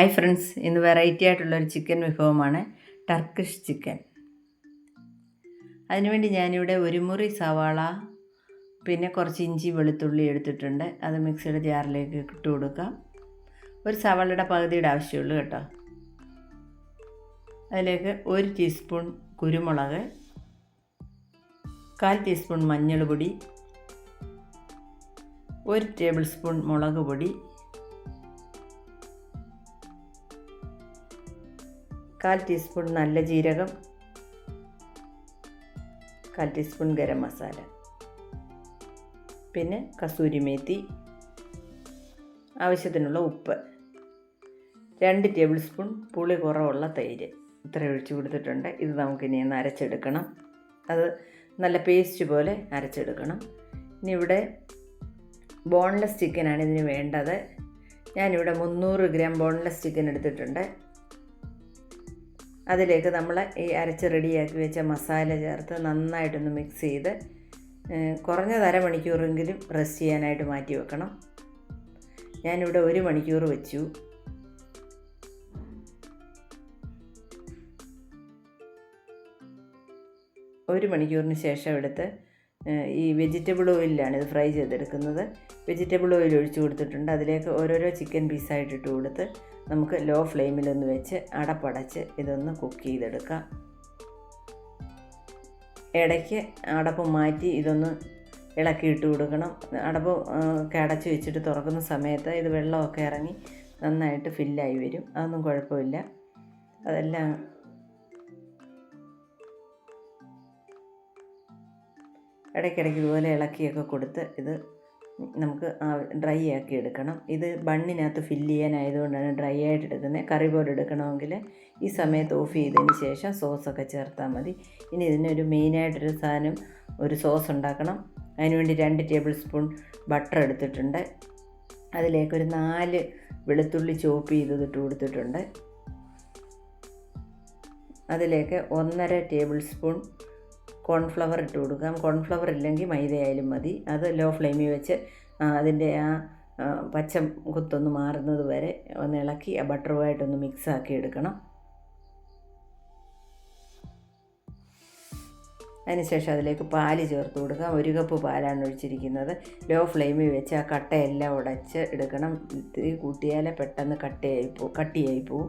Hi friends ഇന്ന് variety ആയിട്ടുള്ളൊരു chicken വിഭവമാണ് ടർക്കിഷ് ചിക്കൻ അതിനുവേണ്ടി ഞാനിവിടെ ഒരു മുറി സവാള പിന്നെ കുറച്ച് ഇഞ്ചി വെളുത്തുള്ളി എടുത്തിട്ടുണ്ട്. അത് മിക്സിയുടെ ജാറിലേക്ക് ഇട്ട് കൊടുക്കാം. ഒരു സവാളയുടെ പകുതിയുടെ ആവശ്യമുള്ളൂ കേട്ടോ. അതിലേക്ക് ഒരു ടീസ്പൂൺ കുരുമുളക് കാൽ ടീസ്പൂൺ മഞ്ഞൾ പൊടി ഒരു ടേബിൾ സ്പൂൺ മുളക് പൊടി കാൽ ടീസ്പൂൺ നല്ല ജീരകം കാൽ ടീസ്പൂൺ ഗരം മസാല പിന്നെ കസൂരി മേത്തി ആവശ്യത്തിനുള്ള ഉപ്പ് രണ്ട് ടേബിൾ സ്പൂൺ പുളി കുറവുള്ള തൈര്. ഇത്ര ഒഴിച്ചു കൊടുത്തിട്ടുണ്ട്. ഇത് നമുക്കിനി ഒന്ന് അരച്ചെടുക്കണം. അത് നല്ല പേസ്റ്റ് പോലെ അരച്ചെടുക്കണം. ഇനി ഇവിടെ ബോൺലെസ് ചിക്കനാണ് ഇതിന് വേണ്ടത്. ഞാനിവിടെ മുന്നൂറ് ഗ്രാം ബോൺലെസ് ചിക്കൻ എടുത്തിട്ടുണ്ട്. അതിലേക്ക് നമ്മൾ ഈ അരച്ച് റെഡിയാക്കി വെച്ച മസാല ചേർത്ത് നന്നായിട്ടൊന്ന് മിക്സ് ചെയ്ത് കുറഞ്ഞത് അരമണിക്കൂറെങ്കിലും റെസ്റ്റ് ചെയ്യാനായിട്ട് മാറ്റി വെക്കണം. ഞാനിവിടെ ഒരു മണിക്കൂർ വെച്ചു. ഒരു മണിക്കൂറിന് ശേഷം എടുത്ത് ഈ വെജിറ്റബിൾ ഓയിലാണ് ഇത് ഫ്രൈ ചെയ്തെടുക്കുന്നത്. വെജിറ്റബിൾ ഓയിൽ ഒഴിച്ച് കൊടുത്തിട്ടുണ്ട്. അതിലേക്ക് ഓരോരോ ചിക്കൻ പീസായിട്ട് ഇട്ട് കൊടുത്ത് നമുക്ക് ലോ ഫ്ലെയിമിലൊന്ന് വെച്ച് അടപ്പടച്ച് ഇതൊന്ന് കുക്ക് ചെയ്തെടുക്കാം. ഇടയ്ക്ക് അടപ്പ് മാറ്റി ഇതൊന്ന് ഇളക്കി ഇട്ട് കൊടുക്കണം. അടപ്പ് അടച്ച് വെച്ചിട്ട് തുറക്കുന്ന സമയത്ത് ഇത് വെള്ളമൊക്കെ ഇറങ്ങി നന്നായിട്ട് ഫില്ലായി വരും. അതൊന്നും കുഴപ്പമില്ല. അതെല്ലാം ഇടയ്ക്കിടയ്ക്ക് ഇതുപോലെ ഇളക്കിയൊക്കെ കൊടുത്ത് ഇത് നമുക്ക് ഡ്രൈ ആക്കി എടുക്കണം. ഇത് ബണ്ണിനകത്ത് ഫില്ല് ചെയ്യാനായതുകൊണ്ടാണ് ഡ്രൈ ആയിട്ട് എടുക്കുന്നത്. കറി പോലെ എടുക്കണമെങ്കിൽ ഈ സമയത്ത് ഓഫ് ചെയ്തതിന് ശേഷം സോസൊക്കെ ചേർത്താൽ മതി. ഇനി ഇതിനൊരു മെയിനായിട്ടൊരു സാധനം ഒരു സോസ് ഉണ്ടാക്കണം. അതിനുവേണ്ടി രണ്ട് ടേബിൾ സ്പൂൺ ബട്ടർ എടുത്തിട്ടുണ്ട്. അതിലേക്കൊരു നാല് വെളുത്തുള്ളി ചോപ്പ് ചെയ്തിട്ട് കൊടുത്തിട്ടുണ്ട്. അതിലേക്ക് ഒന്നര ടേബിൾ സ്പൂൺ കോൺഫ്ലവർ ഇട്ട് കൊടുക്കാം. കോൺഫ്ലവർ ഇല്ലെങ്കിൽ മൈദ ആയാലും മതി. അത് ലോ ഫ്ലെയിമിൽ വെച്ച് അതിന്റെ ആ പച്ച കുത്തൊന്ന് മാറുന്നത് വരെ ഒന്ന് ഇളക്കി ആ ബട്ടറുമായിട്ടൊന്ന് മിക്സ് ആക്കി എടുക്കണം. അതിനുശേഷം അതിലേക്ക് പാൽ ചേർത്ത് കൊടുക്കാം. ഒരു കപ്പ് പാലാണ് ഒഴിച്ചിരിക്കുന്നത്. ലോ ഫ്ലെയിമിൽ വെച്ച് ആ കട്ടയെല്ലാം ഉടച്ച് എടുക്കണം. ഇത്തിരി കൂട്ടിയാലേ പെട്ടെന്ന് കട്ടയായി പോകും കട്ടിയായി പോവും.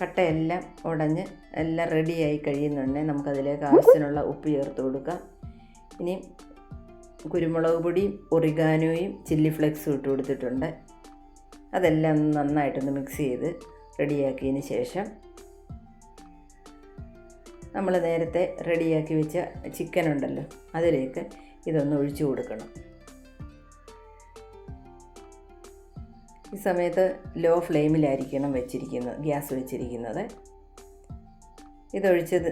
കട്ടയെല്ലാം ഉടഞ്ഞ് എല്ലാം റെഡിയായി കഴിയുന്നുണ്ടെങ്കിൽ നമുക്കതിലേക്ക് ആവശ്യത്തിനുള്ള ഉപ്പ് ചേർത്ത് കൊടുക്കാം. ഇനി കുരുമുളക് പൊടിയും ഒറിഗാനോയും ചില്ലി ഫ്ലെക്സും ഇട്ട് കൊടുത്തിട്ടുണ്ട്. അതെല്ലാം നന്നായിട്ടൊന്ന് മിക്സ് ചെയ്ത് റെഡിയാക്കിയതിന് ശേഷം നമ്മൾ നേരത്തെ റെഡിയാക്കി വെച്ച ചിക്കൻ ഉണ്ടല്ലോ അതിലേക്ക് ഇതൊന്ന് ഒഴിച്ചു കൊടുക്കണം. ഈ സമയത്ത് ലോ ഫ്ലെയിമിലായിരിക്കണം വെച്ചിരിക്കുന്നത് ഗ്യാസ് വെച്ചിരിക്കുന്നത്. ഇതൊഴിച്ചത്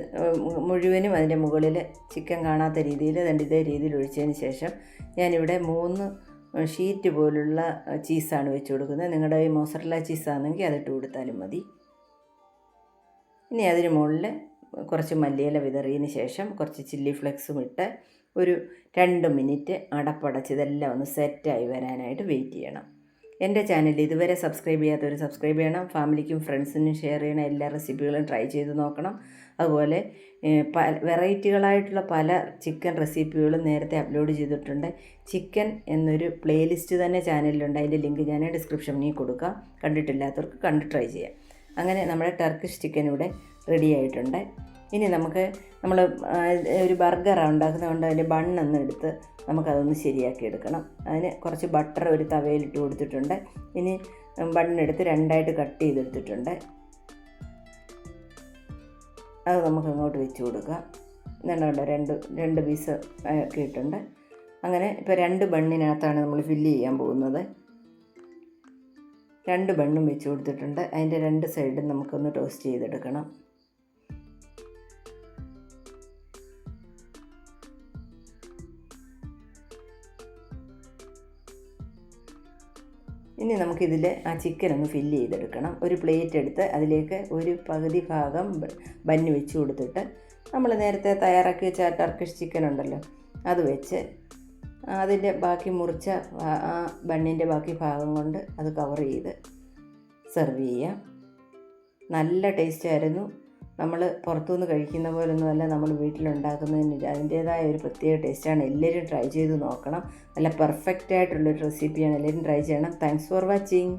മുഴുവനും അതിന്റെ മുകളിൽ ചിക്കൻ കാണാത്ത രീതിയിൽ അതിന്റെ ഇതേ രീതിയിൽ ഒഴിച്ചതിന് ശേഷം ഞാനിവിടെ മൂന്ന് ഷീറ്റ് പോലുള്ള ചീസാണ് വെച്ച് കൊടുക്കുന്നത്. നിങ്ങളുടെ ഈ മോസറല്ല ചീസാണെങ്കിൽ അതിട്ട് കൊടുത്താലും മതി. ഇനി അതിന് മുകളിൽ കുറച്ച് മല്ലിയില വിതറിയതിന് ശേഷം കുറച്ച് ചില്ലി ഫ്ലെക്സും ഇട്ട് ഒരു രണ്ട് മിനിറ്റ് അടപ്പടച്ച് ഇതെല്ലാം ഒന്ന് സെറ്റായി വരാനായിട്ട് വെയിറ്റ് ചെയ്യണം. എന്റെ ചാനൽ ഇതുവരെ സബ്സ്ക്രൈബ് ചെയ്യാത്തവർ സബ്സ്ക്രൈബ് ചെയ്യണം. ഫാമിലിക്കും ഫ്രണ്ട്സിനും ഷെയർ ചെയ്യണം. എല്ലാ റെസിപ്പികളും ട്രൈ ചെയ്ത് നോക്കണം. അതുപോലെ പ വെറൈറ്റികളായിട്ടുള്ള പല ചിക്കൻ റെസിപ്പികളും നേരത്തെ അപ്ലോഡ് ചെയ്തിട്ടുണ്ട്. ചിക്കൻ എന്നൊരു പ്ലേലിസ്റ്റ് തന്നെ ചാനലിലുണ്ട്. അതിന്റെ ലിങ്ക് ഞാൻ ഡിസ്ക്രിപ്ഷനിൽ കൊടുക്കാം. കണ്ടിട്ടില്ലാത്തവർക്ക് കണ്ട് ട്രൈ ചെയ്യാം. അങ്ങനെ നമ്മുടെ ടർക്കിഷ് ചിക്കൻ ഇവിടെ റെഡി ആയിട്ടുണ്ട്. ഇനി നമുക്ക് നമ്മൾ ഒരു ബർഗറാണ് ഉണ്ടാക്കുന്നതുകൊണ്ട് അതിന്റെ ബണ്ണൊന്ന് എടുത്ത് നമുക്കതൊന്ന് ശരിയാക്കി എടുക്കണം. അതിന് കുറച്ച് ബട്ടർ ഒരു തവയിലിട്ട് കൊടുത്തിട്ടുണ്ട്. ഇനി ബണ്ണെടുത്ത് രണ്ടായിട്ട് കട്ട് ചെയ്തെടുത്തിട്ടുണ്ട്. അത് നമുക്ക് അങ്ങോട്ട് വെച്ച് കൊടുക്കാം. ഇതുണ്ടോ രണ്ട് രണ്ട് പീസ് ഒക്കെ ഇട്ടുണ്ട്. അങ്ങനെ ഇപ്പോൾ രണ്ട് ബണ്ണിനകത്താണ് നമ്മൾ ഫില്ല് ചെയ്യാൻ പോകുന്നത്. രണ്ട് ബണ്ണും വെച്ച് കൊടുത്തിട്ടുണ്ട്. അതിന്റെ രണ്ട് സൈഡും നമുക്കൊന്ന് ടോസ്റ്റ് ചെയ്തെടുക്കണം. ഇനി നമുക്കിതിൽ ആ ചിക്കൻ ഒന്ന് ഫില്ല് ചെയ്തെടുക്കണം. ഒരു പ്ലേറ്റ് എടുത്ത് അതിലേക്ക് ഒരു പകുതി ഭാഗം ബന്ന് വെച്ച് കൊടുത്തിട്ട് നമ്മൾ നേരത്തെ തയ്യാറാക്കി വെച്ച ടർക്കിഷ് ചിക്കൻ ഉണ്ടല്ലോ അത് വെച്ച് അതിന്റെ ബാക്കി മുറിച്ച ആ ബണ്ണിന്റെ ബാക്കി ഭാഗം കൊണ്ട് അത് കവർ ചെയ്ത് സെർവ് ചെയ്യാം. നല്ല ടേസ്റ്റ് ആയിരുന്നു. നമ്മൾ പുറത്തുനിന്ന് കഴിക്കുന്ന പോലൊന്നുമല്ല നമ്മൾ വീട്ടിലുണ്ടാക്കുന്നതിന് അതിന്റേതായ ഒരു പ്രത്യേക ടേസ്റ്റാണ് എല്ലാവരും ട്രൈ ചെയ്ത് നോക്കണം. നല്ല പെർഫെക്റ്റ് ആയിട്ടുള്ളൊരു റെസിപ്പിയാണ് എല്ലാവരും ട്രൈ ചെയ്യണം. Thanks for watching